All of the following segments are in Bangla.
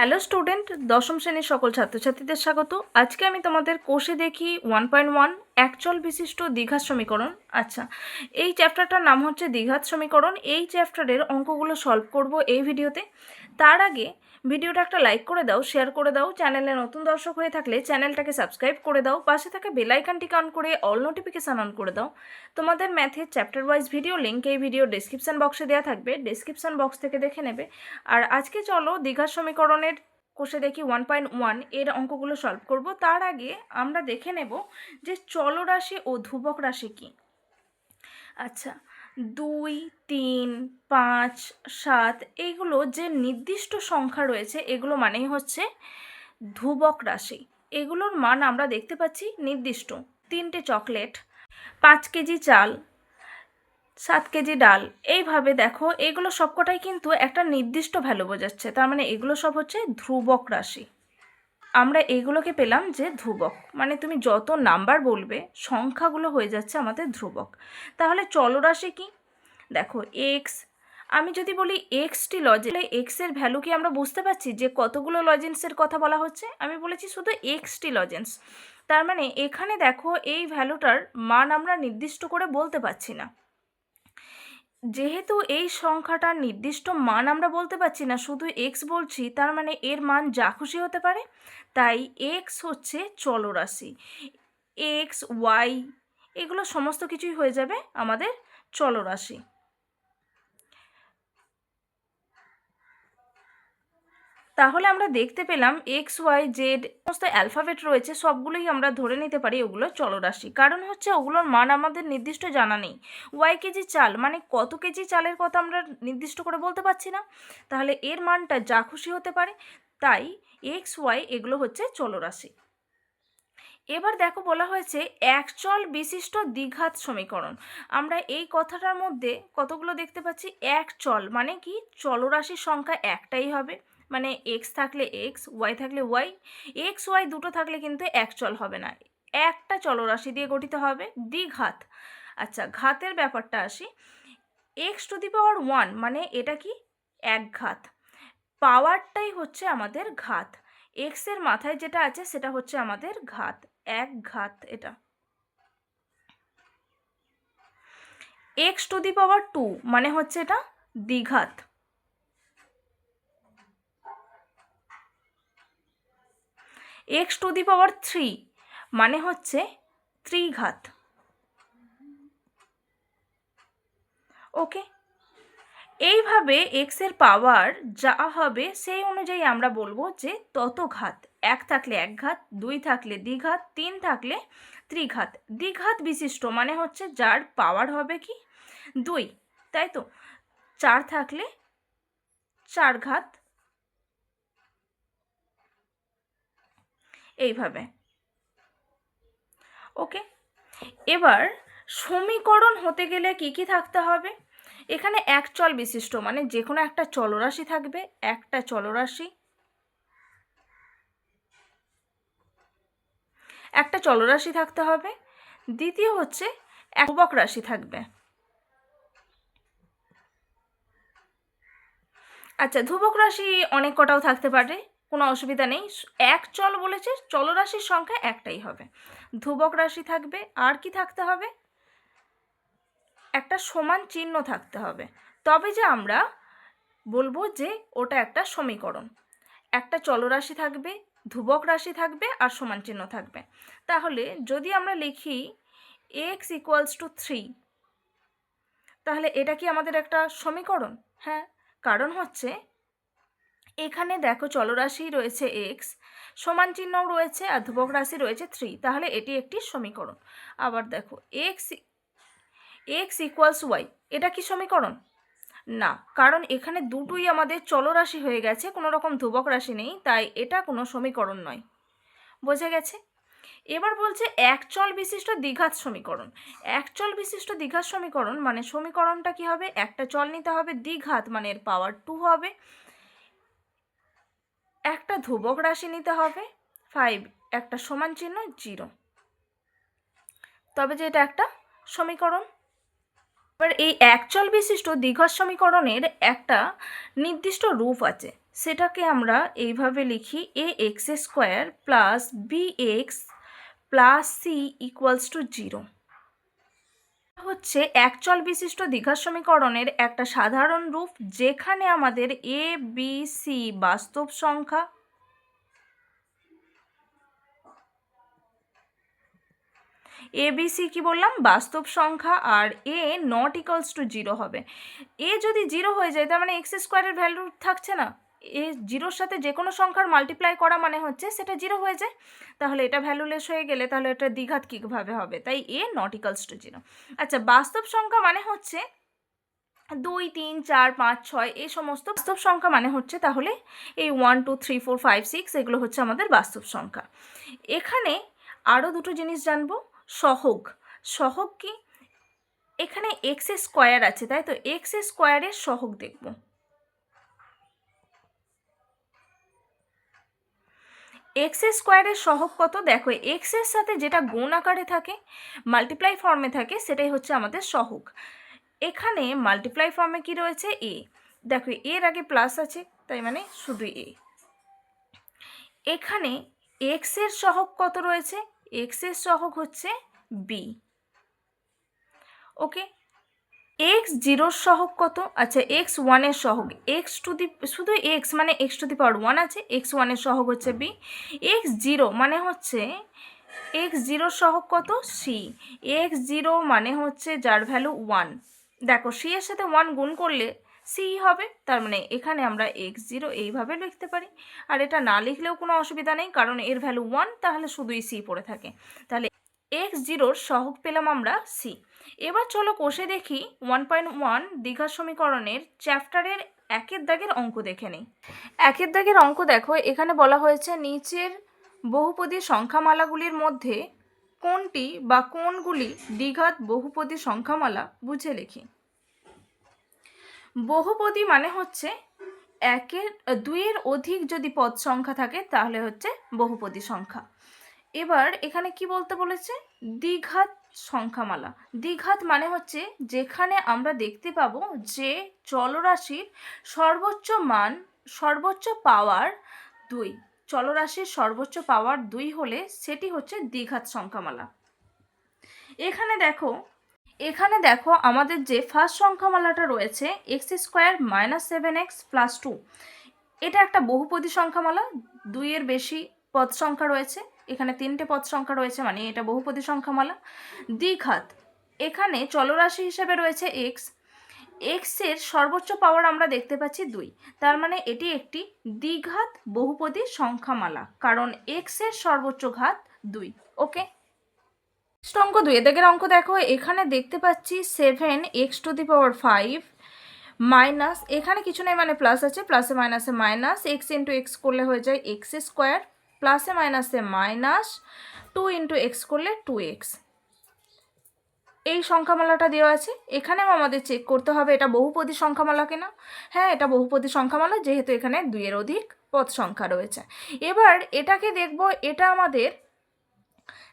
হ্যালো স্টুডেন্ট, দশম শ্রেণির সকল ছাত্রছাত্রীদের স্বাগত। আজকে আমি তোমাদের কোষে দেখি ওয়ান পয়েন্ট ওয়ান, অ্যাকচুয়াল বিশিষ্ট দ্বিঘাত সমীকরণ। আচ্ছা এই চ্যাপ্টারটার নাম হচ্ছে দ্বিঘাত সমীকরণ। এই চ্যাপ্টারের অঙ্কগুলো সলভ করব এই ভিডিওতে। তার আগে ভিডিওটা একটা লাইক করে দাও শেয়ার করে দাও। চ্যানেলে নতুন দর্শক হয়ে থাকলে চ্যানেলটাকে সাবস্ক্রাইব করে দাও। পাশে থাকা বেলাইকানটিকে অন করে অল নোটিফিকেশান অন করে দাও। তোমাদের ম্যাথের চ্যাপ্টার ওয়াইজ ভিডিও লিঙ্ক এই ভিডিও ডিসক্রিপশান বক্সে দেওয়া থাকবে। ডিসক্রিপশান বক্স থেকে দেখে নেবে। আর আজকে চলো দীঘার সমীকরণের কোষে দেখি ওয়ান পয়েন্ট ওয়ানের অঙ্কগুলো সলভ করব। তার আগে আমরা দেখে নেব যে চলরাশি ও ধ্রুবক রাশি কী। আচ্ছা দুই, তিন, পাঁচ, সাত এইগুলো যে নির্দিষ্ট সংখ্যা রয়েছে, এগুলো মানেই হচ্ছে ধ্রুবক রাশি। এগুলোর মান আমরা দেখতে পাচ্ছি নির্দিষ্ট। তিনটে চকলেট, পাঁচ কেজি চাল, সাত কেজি ডাল। এইভাবে দেখো, এগুলো সবকটাই কিন্তু একটা নির্দিষ্ট ভ্যালু বোঝাচ্ছে। তার মানে এগুলো সব হচ্ছে ধ্রুবক রাশি। আমরা এগুলোকে পেলাম যে ধ্রুবক। মানে তুমি যত নাম্বার বলবে, সংখ্যাগুলো হয়ে যাচ্ছে আমাদের ধ্রুবক। তাহলে চলরাশি কি? দেখো এক্স আমি যদি বলি এক্সটি লজেন এক্সের ভ্যালু কি আমরা বুঝতে পারছি যে কতগুলো লজেন্সের কথা বলা হচ্ছে? আমি বলেছি শুধু এক্সটি লজেন্স তার মানে এখানে দেখো এই ভ্যালুটার মান আমরা নির্দিষ্ট করে বলতে পারছি না। যেহেতু এই সংখ্যাটার নির্দিষ্ট মান আমরা বলতে পারছি না, শুধু এক্স বলছি, তার মানে এর মান যা খুশি হতে পারে তাই এক্স হচ্ছে চলরাশি। এক্স ওয়াই এগুলো সমস্ত কিছুই হয়ে যাবে আমাদের চলরাশি। তাহলে আমরা দেখতে পেলাম এক্স ওয়াই জেড সমস্ত অ্যালফাবেট রয়েছে, সবগুলোই আমরা ধরে নিতে পারি ওগুলো চলরাশি। কারণ হচ্ছে ওগুলোর মান আমাদের নির্দিষ্ট জানা নেই। ওয়াই কেজি চাল মানে কত কেজি চালের কথা আমরা নির্দিষ্ট করে বলতে পারছি না। তাহলে এর মানটা যা খুশি হতে পারে, তাই এক্স, ওয়াই এগুলো হচ্ছে চলরাশি। এবার দেখো বলা হয়েছে একচল বিশিষ্ট দ্বিঘাত সমীকরণ। আমরা এই কথাটার মধ্যে কতগুলো দেখতে পাচ্ছি? এক চল মানে কি? চলরাশির সংখ্যা একটাই হবে। মানে এক্স থাকলে এক্স, ওয়াই থাকলে ওয়াই, এক্স, ওয়াই দুটো থাকলে কিন্তু এক চল হবে না। একটা চলরাশি দিয়ে গঠিত হবে দ্বিঘাত। আচ্ছা ঘাতের ব্যাপারটা আসি। X to the power one মানে এটা কি? এক ঘাত পাওয়ারটাই হচ্ছে আমাদের ঘাত। এক্সের মাথায় যেটা আছে সেটা হচ্ছে আমাদের ঘাত, এক ঘাত এটা। X to the power two মানে হচ্ছে এটা দ্বিঘাত। X to the power three মানে হচ্ছে ত্রিঘাত। ওকে এইভাবে এক্সের পাওয়ার যা হবে সেই অনুযায়ী আমরা বলব যে তত ঘাত এক থাকলে এক ঘাত দুই থাকলে দ্বিঘাত, তিন থাকলে ত্রিঘাত। দ্বিঘাত বিশিষ্ট মানে হচ্ছে যার পাওয়ার হবে কি? দুই, তাই তো? চার থাকলে চার ঘাত এইভাবে। ওকে এবার সমীকরণ হতে গেলে কি কি থাকতে হবে? এখানে এক চল বিশিষ্ট মানে যে কোনো একটা চলরাশি থাকবে, একটা চলরাশি। একটা চলরাশি থাকতে হবে। দ্বিতীয় হচ্ছে একবক রাশি থাকবে। আচ্ছা ধ্রুবক রাশি অনেক কটাও থাকতে পারে, কোনো অসুবিধা নেই। এক চল বলেছে, চলরাশির সংখ্যা একটাই হবে। ধ্রুবক রাশি থাকবে, আর কি থাকতে হবে? একটা সমান চিহ্ন থাকতে হবে। তবে যে আমরা বলব যে ওটা একটা সমীকরণ। একটা চলরাশি থাকবে, ধ্রুবক রাশি থাকবে আর সমান চিহ্ন থাকবে। তাহলে যদি আমরা লিখি এক্স ইকুয়ালস টু থ্রি তাহলে এটা কি আমাদের একটা সমীকরণ? হ্যাঁ কারণ হচ্ছে এখানে দেখো চলরাশি রয়েছে এক্স সমান চিহ্নও রয়েছে আর ধ্রুবক রাশি রয়েছে থ্রি তাহলে এটি একটি সমীকরণ। আবার দেখো এক্স এক্স ইকুয়ালস ওয়াই এটা কি সমীকরণ? না, কারণ এখানে দুটোই আমাদের চলরাশি হয়ে গেছে, কোনো রকম ধ্রুবক রাশি নেই, তাই এটা কোনো সমীকরণ নয়। বোঝা গেছে? এবার বলছে একচল বিশিষ্ট দ্বিঘাত সমীকরণ। একচল বিশিষ্ট দ্বিঘাত সমীকরণ মানে সমীকরণটা কি হবে? একটা চল নিতে হবে, দ্বিঘাত মানে এর পাওয়ার টু হবে। একটা ধ্রুবক রাশি নিতে হবে ফাইভ একটা সমান চিহ্ন জিরো তবে যে এটা একটা সমীকরণ। এবার এই একচল বিশিষ্ট দ্বিঘাত সমীকরণের একটা নির্দিষ্ট রূপ আছে। সেটাকে আমরা এইভাবে লিখি A X square plus B X plus C equals to zero হচ্ছে একচল বিশিষ্ট দ্বিঘাত সমীকরণের একটা সাধারণ রূপ, যেখানে আমাদের এ বি সি বাস্তব সংখ্যা এ বি সি কী বললাম? বাস্তব সংখ্যা আর a not equals to zero হবে। এ যদি জিরো হয়ে যায়, তার মানে এক্স স্কোয়ারের ভ্যালু থাকছে না। এ জিরোর সাথে যে কোনো সংখ্যার মাল্টিপ্লাই করা মানে হচ্ছে সেটা জিরো হয়ে যায়। তাহলে এটা ভ্যালুলেস হয়ে গেলে তাহলে এটা দ্বিঘাত কীভাবে হবে। তাই a not equals to zero আচ্ছা বাস্তব সংখ্যা মানে হচ্ছে দুই, তিন, চার, পাঁচ, ছয়, এই সমস্ত বাস্তব সংখ্যা মানে হচ্ছে তাহলে এই one two three four five six এগুলো হচ্ছে আমাদের বাস্তব সংখ্যা। এখানে আরও দুটো জিনিস জানব। সহগ। সহগ কি? এখানে এক্স স্কোয়ার আছে, তাই তো? এক্স স্কোয়ারের সহগ দেখব। এক্স স্কোয়ারের সহগ কত? দেখো এক্সের সাথে যেটা গুণ আকারে থাকে মাল্টিপ্লাই ফর্মে থাকে, সেটাই হচ্ছে আমাদের সহগ। এখানে মাল্টিপ্লাই ফর্মে কি রয়েছে? এ দেখো এর আগে প্লাস আছে, তাই মানে শুধু এ এখানে এক্সের সহগ কত রয়েছে? এক্সের সহগ হচ্ছে বি ওকে এক্স জিরোর সহগ কত? আচ্ছা এক্স ওয়ানের সহগ। এক্স টু দি শুধু এক্স মানে x to the power one আছে এক্স ওয়ানের সহগ হচ্ছে বি এক্স জিরো মানে হচ্ছে এক্স জিরোর সহগ কত? সি এক্স জিরো মানে হচ্ছে যার ভ্যালু ওয়ান দেখো সি এর সাথে ওয়ান গুণ করলে সি হবে, তার মানে এখানে আমরা এক্স জিরো এইভাবে লিখতে পারি। আর এটা না লিখলেও কোনো অসুবিধা নেই, কারণ এর ভ্যালু ওয়ান তাহলে শুধুই সি পড়ে থাকে। তাহলে এক্স জিরোর সহগ পেলাম আমরা সি এবার চলো কোষে দেখি ওয়ান পয়েন্ট ওয়ান দীঘা সমীকরণের চ্যাপ্টারের একের দাগের অঙ্ক দেখে নিই। একের দাগের অঙ্ক দেখো, এখানে বলা হয়েছে নিচের বহুপদী সংখ্যামালাগুলির মধ্যে কোনটি বা কোনগুলি দ্বিঘাত বহুপদী সংখ্যামালা, বুঝে লিখি। বহুপদী মানে হচ্ছে একের, দুইয়ের অধিক যদি পদ সংখ্যা থাকে, তাহলে হচ্ছে বহুপদী সংখ্যা। এবার এখানে কি বলতে বলেছে? দ্বিঘাত সংখ্যামালা। দ্বিঘাত মানে হচ্ছে যেখানে আমরা দেখতে পাবো যে চলরাশির সর্বোচ্চ মান, সর্বোচ্চ পাওয়ার দুই। চলরাশির সর্বোচ্চ পাওয়ার দুই হলে সেটি হচ্ছে দ্বিঘাত সংখ্যামালা। এখানে দেখো এখানে দেখো আমাদের যে ফার্স্ট সংখ্যামালাটা রয়েছে x square minus seven x plus two এটা একটা বহুপদী সংখ্যামালা দুইয়ের বেশি পদ সংখ্যা রয়েছে, এখানে তিনটে পদ সংখ্যা রয়েছে মানে এটা বহুপদী সংখ্যামালা। দ্বিঘাত, এখানে চলরাশি হিসেবে রয়েছে এক্স এক্সের সর্বোচ্চ পাওয়ার আমরা দেখতে পাচ্ছি দুই, তার মানে এটি একটি দ্বিঘাত বহুপদী সংখ্যামালা, কারণ এক্সের সর্বোচ্চ ঘাত দুই ওকে নেক্সট অঙ্ক দুই। এদিকের অঙ্ক দেখো, এখানে দেখতে পাচ্ছি seven x to the power five minus এখানে কিছু নেই মানে প্লাস আছে প্লাসে মাইনাসে মাইনাস এক্স ইন্টু এক্স করলে হয়ে যায় এক্স স্কোয়ার প্লাসে মাইনাসে মাইনাস টু ইন্টু এক্স করলে টু এক্স এই সংখ্যামালাটা দেওয়া আছে। এখানেও আমাদের চেক করতে হবে এটা বহুপদী সংখ্যামালা কিনা। হ্যাঁ এটা বহুপদী সংখ্যামালা, যেহেতু এখানে দুইয়ের অধিক পদ সংখ্যা রয়েছে। এবার এটাকে দেখব, এটা আমাদের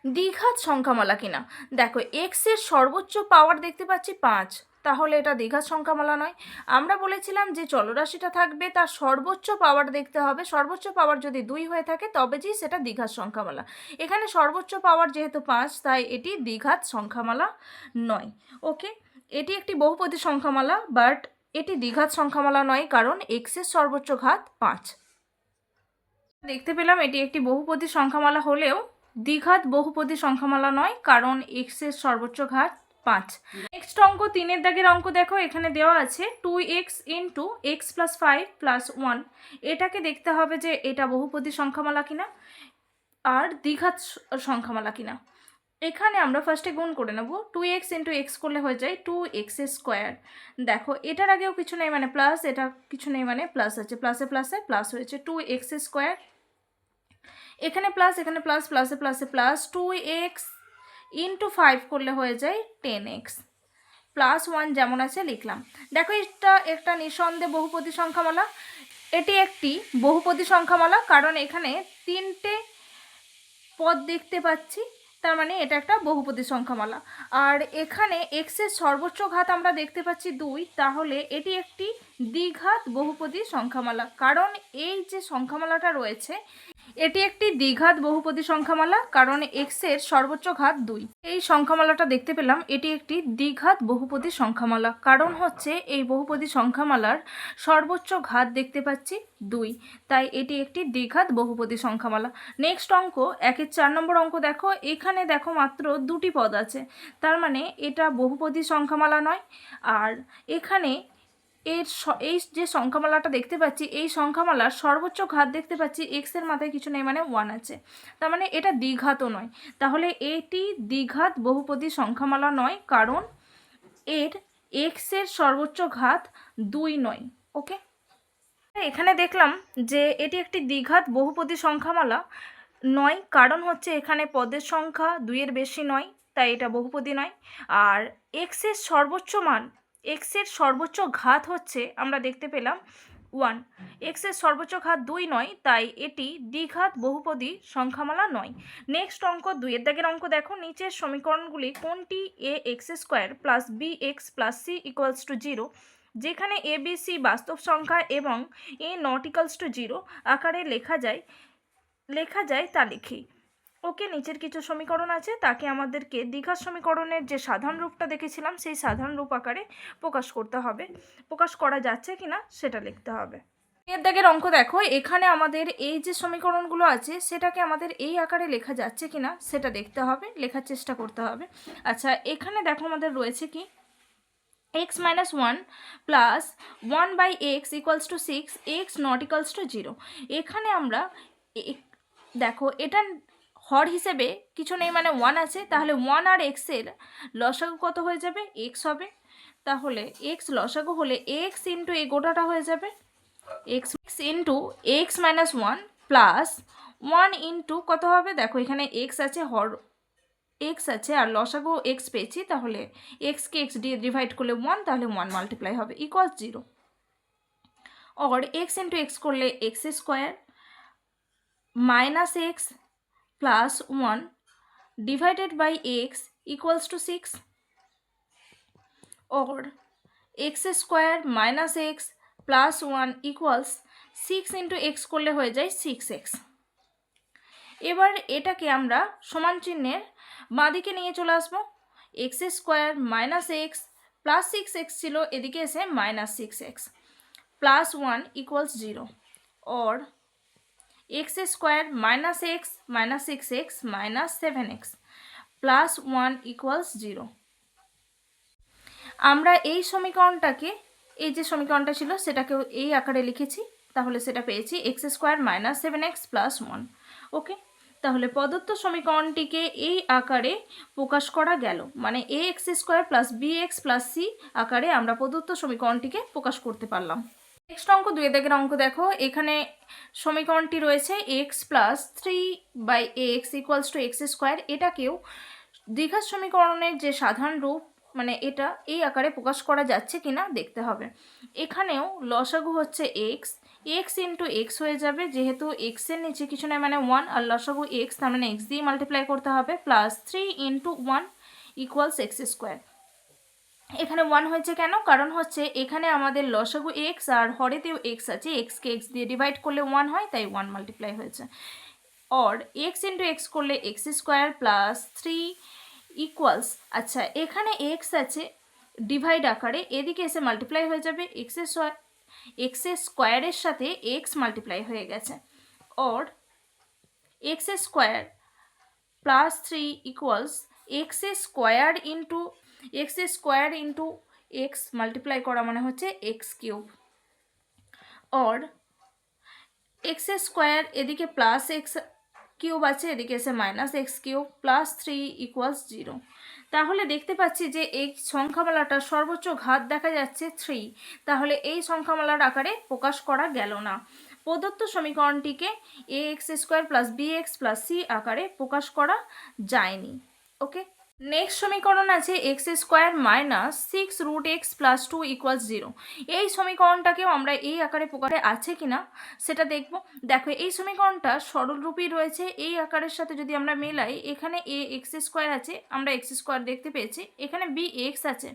দ্বিঘাত সংখ্যামালা কিনা? দেখো এক্সের সর্বোচ্চ পাওয়ার দেখতে পাচ্ছি পাঁচ। তাহলে এটা দ্বিঘাত সংখ্যামালা নয়। আমরা বলেছিলাম যে চলরাশিটা থাকবে, তার সর্বোচ্চ পাওয়ার দেখতে হবে। সর্বোচ্চ পাওয়ার যদি দুই হয়ে থাকে, তবে যেই সেটা দ্বিঘাত সংখ্যামালা। এখানে সর্বোচ্চ পাওয়ার যেহেতু পাঁচ, তাই এটি দ্বিঘাত সংখ্যামালা নয়। ওকে এটি একটি বহুপদী সংখ্যামালা বাট এটি দ্বিঘাত সংখ্যামালা নয়, কারণ এক্সের সর্বোচ্চ ঘাত পাঁচ। দেখতে পেলাম এটি একটি বহুপদী সংখ্যামালা হলেও দ্বিঘাত বহুপদী সংখ্যামালা নয়, কারণ এক্সের সর্বোচ্চ ঘাত পাঁচ। নেক্সট অঙ্ক, তিনের দাগের অঙ্ক দেখো, এখানে দেওয়া আছে two x into x plus five plus one এটাকে দেখতে হবে যে এটা বহুপদী সংখ্যামালা কিনা, আর দ্বিঘাত সংখ্যামালা কিনা। এখানে আমরা ফার্স্টে গুণ করে নেব টু এক্স ইন্টু এক্স করলে হয়ে যায় টু এক্স স্কোয়ার দেখো, এটার আগেও কিছু নেই মানে প্লাস এটা কিছু নেই মানে প্লাস আছে প্লাসে প্লাসে প্লাস হয়েছে টু এক্স স্কোয়ার এখানে প্লাস এখানে প্লাস প্লাসে প্লাসে plus two x into five করলে হয়ে যায় টেন এক্স প্লাস ওয়ান যেমন আছে লিখলাম। দেখো এটা একটা নিঃসন্দেহে বহুপদী সংখ্যামালা। এটি একটি বহুপদী সংখ্যামালা, কারণ এখানে তিনটে পদ দেখতে পাচ্ছি, তার মানে এটা একটা বহুপদী সংখ্যামালা। আর এখানে এক্সের সর্বোচ্চ ঘাত আমরা দেখতে পাচ্ছি দুই, তাহলে এটি একটি দ্বিঘাত বহুপদী সংখ্যামালা। কারণ এই যে সংখ্যামালাটা রয়েছে, এটি একটি দ্বিঘাত বহুপদী সংখ্যামালা, কারণ এক্সের সর্বোচ্চ ঘাত দুই। এই সংখ্যামালাটা দেখতে পেলাম, এটি একটি দ্বিঘাত বহুপদী সংখ্যামালা। কারণ হচ্ছে এই বহুপদী সংখ্যামালার সর্বোচ্চ ঘাত দেখতে পাচ্ছি দুই। তাই এটি একটি দ্বিঘাত বহুপদী সংখ্যামালা। নেক্সট অঙ্ক, একের চার নম্বর অঙ্ক দেখো, এখানে দেখো মাত্র দুটি পদ আছে। তার মানে এটা বহুপদী সংখ্যামালা নয়। আর এখানে এর এই যে সংখ্যামালাটা দেখতে পাচ্ছি, এই সংখ্যামালার সর্বোচ্চ ঘাত দেখতে পাচ্ছি এক্সের মাথায় কিছু নেই মানে ওয়ান আছে। তার মানে এটা দ্বিঘাতও নয়। তাহলে এটি দ্বিঘাত বহুপদী সংখ্যামালা নয়, কারণ এর এক্সের সর্বোচ্চ ঘাত দুই নয় ওকে এখানে দেখলাম যে এটি একটি দ্বিঘাত বহুপদী সংখ্যামালা নয়, কারণ হচ্ছে এখানে পদের সংখ্যা দুইয়ের বেশি নয়, তাই এটা বহুপদী নয়। আর এক্সের সর্বোচ্চ মান এক্সের সর্বোচ্চ ঘাত হচ্ছে, আমরা দেখতে পেলাম ওয়ান। এক্সের সর্বোচ্চ ঘাত দুই নয়, তাই এটি দ্বিঘাত বহুপদী সংখ্যামালা নয়। নেক্সট অঙ্ক দুইয়ের দাগের অঙ্ক দেখো, নিচের সমীকরণগুলি কোনটি a x square plus b x plus c equals to zero যেখানে এ, বি, সি বাস্তব সংখ্যা এবং a, not equals to zero আকারে লেখা যায় লেখা যায় তা লিখি। ওকে নিচের কিছু সমীকরণ আছে, তাকে আমাদেরকে দীঘার সমীকরণের যে সাধারণ রূপটা দেখেছিলাম, সেই সাধারণ রূপ আকারে প্রকাশ করতে হবে। প্রকাশ করা যাচ্ছে কিনা সেটা লিখতে হবে। এর দাগের অঙ্ক দেখো, এখানে আমাদের এই যে সমীকরণগুলো আছে, সেটাকে আমাদের এই আকারে লেখা যাচ্ছে কিনা সেটা দেখতে হবে, লেখার চেষ্টা করতে হবে। আচ্ছা এখানে দেখো আমাদের রয়েছে কি? X minus one plus one by x equals to six x not equals to zero এখানে আমরা দেখো, এটা হর হিসেবে কিছু নেই মানে ওয়ান আছে, তাহলে ওয়ান আর এক্সের লসাগু কত হয়ে যাবে? এক্স হবে। তাহলে এক্স লসাগু হলে এক্স ইন্টু এই গোটাটা হয়ে যাবে। X x into x minus one plus one into কত হবে? দেখো এখানে এক্স আছে, হর এক্স আছে, আর লসাগু এক্স পেয়েছি, তাহলে এক্সকে এক্স ডি ডিভাইড করলে ওয়ান তাহলে ওয়ান মাল্টিপ্লাই হবে equal zero or x into x করলে x square minus x plus 1 divided by x equals to 6 or x square minus x plus 1 equals 6 into x করলে হয়ে যায় 6x এবার এটাকে আমরা সমান চিহ্নের বাঁদিকে নিয়ে চলে আসব। X square minus x plus six x ছিল, এদিকে এসে minus six x plus one equals zero or x square minus x minus six x minus seven x plus one equals zero আমরা এই সমীকরণটাকে, এই যে সমীকরণটা ছিল সেটাকেও এই আকারে লিখেছি, তাহলে সেটা পেয়েছি x square minus seven x plus one okay তাহলে প্রদত্ত সমীকরণটিকে এই আকারে প্রকাশ করা গেল মানে a x square plus b x plus c আকারে আমরা প্রদত্ত সমীকরণটিকে প্রকাশ করতে পারলাম। নেক্সট অঙ্ক, দুই দাগের অঙ্ক দেখো। এখানে সমীকরণটি রয়েছে x plus three by x equals to x square এটাকেও দ্বিঘাত সমীকরণের যে সাধারণ রূপ মানে এটা এই আকারে প্রকাশ করা যাচ্ছে কিনা দেখতে হবে। এখানেও লসাগু হচ্ছে এক্স এক্স ইন্টু এক্স হয়ে যাবে, যেহেতু এক্সের নিচে কিছু নয় মানে ওয়ান আর লসাগু এক্স তার মানে এক্স দিয়ে মাল্টিপ্লাই করতে হবে plus three into one equals x square এখানে ওয়ান হয়েছে কেন? কারণ হচ্ছে এখানে আমাদের লসাগু এক্স আর হরেতেও এক্স আছে। এক্সকে এক্স দিয়ে ডিভাইড করলে ওয়ান হয়, তাই ওয়ান মাল্টিপ্লাই হয়েছে। অর এক্স ইন্টু এক্স করলে x square plus three equals আচ্ছা এখানে এক্স আছে ডিভাইড আকারে, এদিকে এসে মাল্টিপ্লাই হয়ে যাবে। এক্সের এক্সের স্কোয়ারের সাথে এক্স মাল্টিপ্লাই হয়ে গেছে। Or x square plus three equals x square into x square into x multiply করা মানে হচ্ছে x cube. Or x square এদিকে প্লাস এক্স কিউব আছে, এদিকে এসে minus x cube plus three equals zero তাহলে দেখতে পাচ্ছি যে এই সংখ্যামালাটার সর্বোচ্চ ঘাত দেখা যাচ্ছে থ্রি তাহলে এই সংখ্যামালার আকারে প্রকাশ করা গেল না। প্রদত্ত সমীকরণটিকে a x square plus b x plus c আকারে প্রকাশ করা যায়নি। ওকে নেক্সট সমীকরণ আছে x square minus six root x plus two equals zero এই সমীকরণটাকেও আমরা এই আকারে প্রকারে আছে কিনা সেটা দেখব। দেখো, এই সমীকরণটা সরলরূপী রয়েছে। এই আকারের সাথে যদি আমরা মেলাই, এখানে এ এক্স স্কোয়ার আছে, আমরা এক্স স্কোয়ার দেখতে পেয়েছি। এখানে বি এক্স আছে,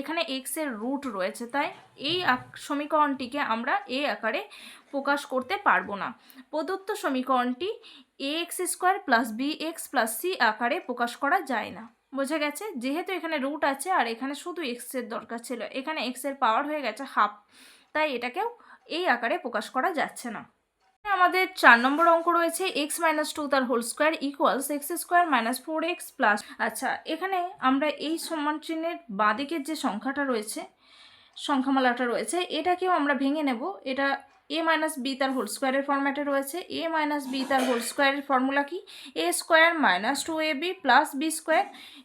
এখানে এক্সের রুট রয়েছে। তাই এই সমীকরণটিকে আমরা এ আকারে প্রকাশ করতে পারব না। প্রদত্ত সমীকরণটি a x square plus b x plus c আকারে প্রকাশ করা যায় না। বোঝা গেছে যেহেতু এখানে রুট আছে আর এখানে শুধু এক্সের দরকার ছিল, এখানে এক্সের পাওয়ার হয়ে গেছে হাফ তাই এটাকেও এই আকারে প্রকাশ করা যাচ্ছে না। আমাদের চার নম্বর অঙ্ক রয়েছে এক্স মাইনাস টু তার whole square equals x square minus four x plus আচ্ছা এখানে আমরা এই সমান চিহ্নের বাঁদিকের যে সংখ্যাটা রয়েছে, সংখ্যামালাটা রয়েছে, এটাকেও আমরা ভেঙে নেব, এটা এ মাইনাস বি তার হোল স্কোয়ারের ফর্ম্যাটে রয়েছে। এ মাইনাস বি তার হোল স্কোয়ারের ফর্মুলা কি? A square minus two a b plus b square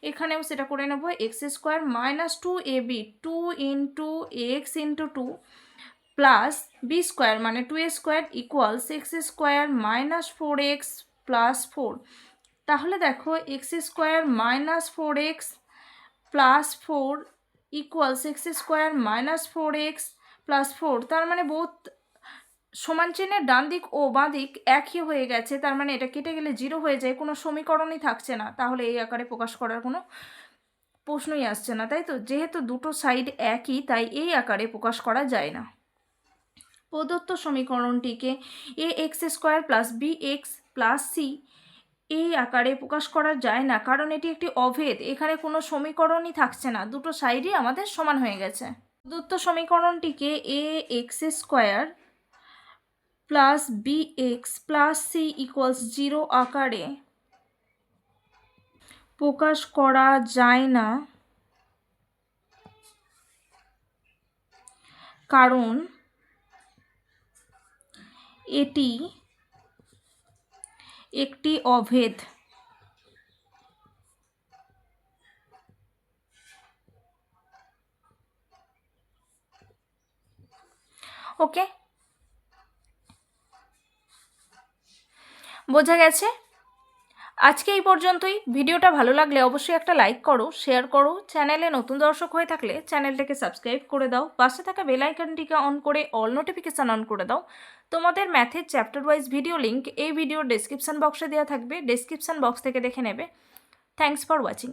এখানেও সেটা করে নেব। X square minus two a b two into x into two plus b square মানে two a square equals x square minus four x plus four তাহলে দেখো x square minus four x plus four equals x square minus four x plus four তার মানে বোধ সমান চিহ্নের ডান দিক ও বাঁ দিক একই হয়ে গেছে, তার মানে এটা কেটে গেলে জিরো হয়ে যায়, কোনো সমীকরণই থাকছে না। তাহলে এই আকারে প্রকাশ করার কোনো প্রশ্নই আসছে না, তাই তো? যেহেতু দুটো সাইড একই, তাই এই আকারে প্রকাশ করা যায় না। প্রদত্ত সমীকরণটিকে a x square plus b x plus c এই আকারে প্রকাশ করা যায় না, কারণ এটি একটি অভেদ, এখানে কোনো সমীকরণই থাকছে না, দুটো সাইডই আমাদের সমান হয়ে গেছে। প্রদত্ত সমীকরণটিকে a x square plus b x plus c equals zero আকারে প্রকাশ করা যায় না। কারণ এটি একটি অভেদ। ওকে বোঝা গেছে? আজকে এই পর্যন্তই। ভিডিওটা ভালো লাগলে অবশ্যই একটা লাইক করো শেয়ার করো। চ্যানেলে নতুন দর্শক হয়ে থাকলে চ্যানেলটাকে সাবস্ক্রাইব করে দাও। পাশে থাকা বেল আইকনটিকে অন করে অল নোটিফিকেশান অন করে দাও। তোমাদের ম্যাথের চ্যাপ্টার ওয়াইজ ভিডিও লিঙ্ক এই ভিডিওর ডেসক্রিপশান বক্সে দেওয়া থাকবে। ডেসক্রিপশান বক্স থেকে দেখে নেবে। Thanks for watching